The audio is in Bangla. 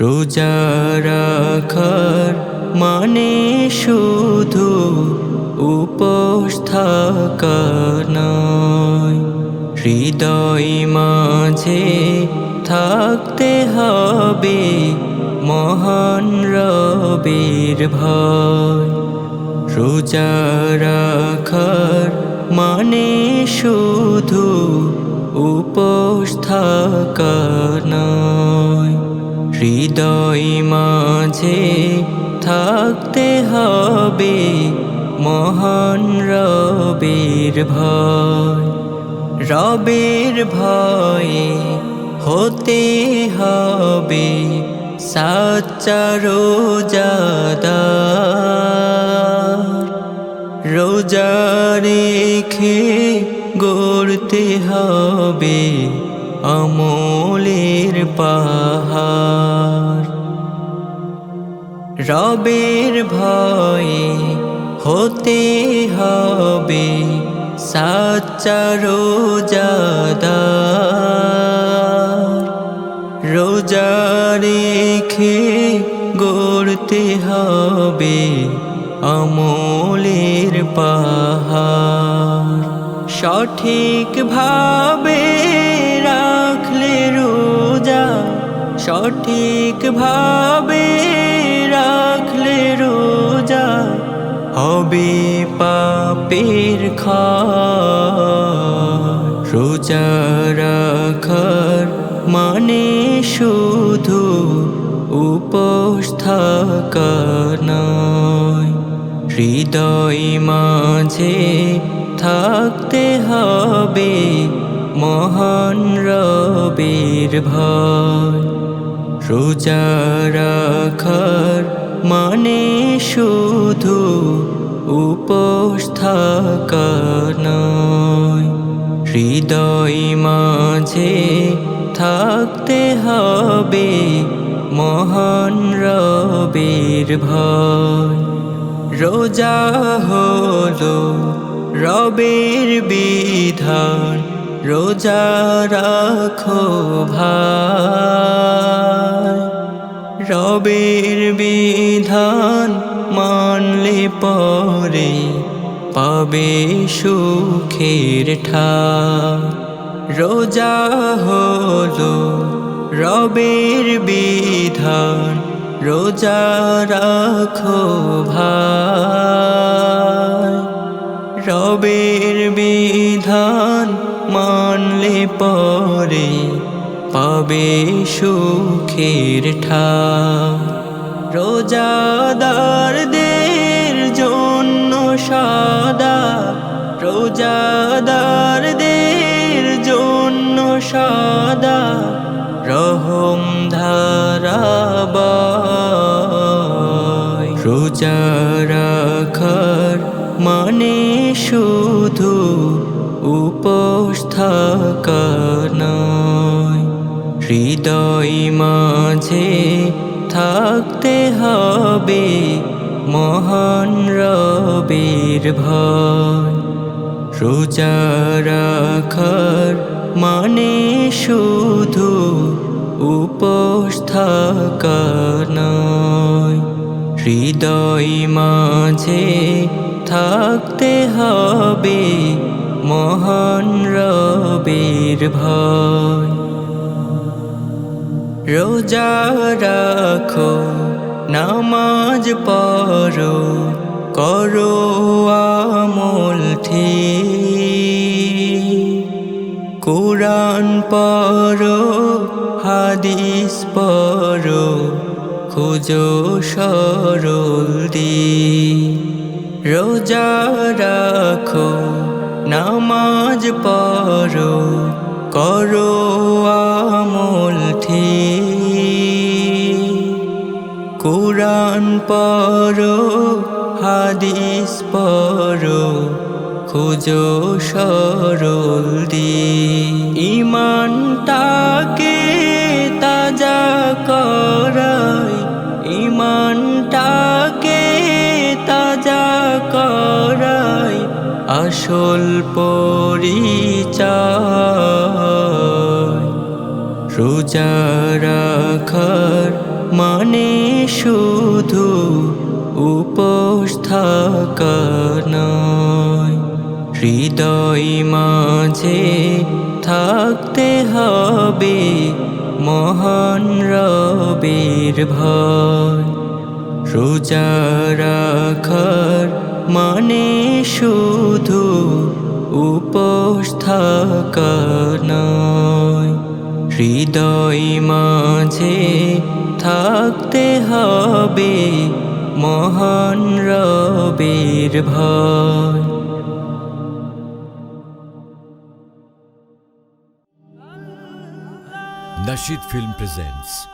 রোজা রাখার মানে শুধু উপোস নয়। হৃদয় মাঝে থাকতে হবে মহান রবের ভয়। রোজা রাখার মানে শুধু উপোস থাকা হৃদয় মাঝে থাকতে হবে মহান রবের ভয়। রবের ভয়ে হতে হবে সাচ্চা রোজাদার রোজা রেখে গড়তে হবে আমলের পাহাড়। রবের ভয়ে হতে হবে সাচ্চা রোজাদার রোজা রেখে গড়তে হবে আমলের পাহাড়। সঠিকভাবে সঠিকভাবে রাখলে রোজা হবে পাপের খায়। রোজা রাখার মানে শুধু উপোস নয়, হৃদয় মাঝে থাকতে হবে মহান রবের ভয় রোজা রাখার মানে শুধু উপোস নয়। হৃদয় মাঝে থাকতে হবে মহান রবের ভয়। রোজা হলো রবের বিধান। রোজা রাখো ভাই। রবের বিধান মানলে পরে পাবে সুখের ঠা রোজা হলো রবের বিধান, রোজা রাখো ভাই। রবের বিধান মানলে পরে পাবে সুখের ঠাই রোজাদারদের জন্য সাদা, রোজাদারদের জন্য সাদা রহম ধারাবাই রোজা রাখার মানে শুধু উপোস থাকা নয়, হৃদয় মাঝে থাকতে হবে মহান রবের ভয়। রোজা মানে শুধু উপোস থাকা নয়, হৃদয় মাঝে থাকতে হবে মহান রবের ভয়। রোজা রাখো, নামাজ পড়ো, করো আমল ঠিক। কোরআন পড়ো, হাদিস পড়ো, খুঁজো সরল দি রোজা রাখো নামাজ পড়ো করো আমল কোরআন পড়ো হাদিস পড়ো খুঁজো সরল দি ইমানটাকে আসল পরিচয়। রোজা রাখার মানে শুধু উপোস নয়, হৃদয় মাঝে থাকতে হবে মহান রবের ভয়। রোজা রাখার মানে শুধু উপোস নয় হৃদয় মাঝে থাকতে হবে মহান রবের ভয়। Nashid Film presents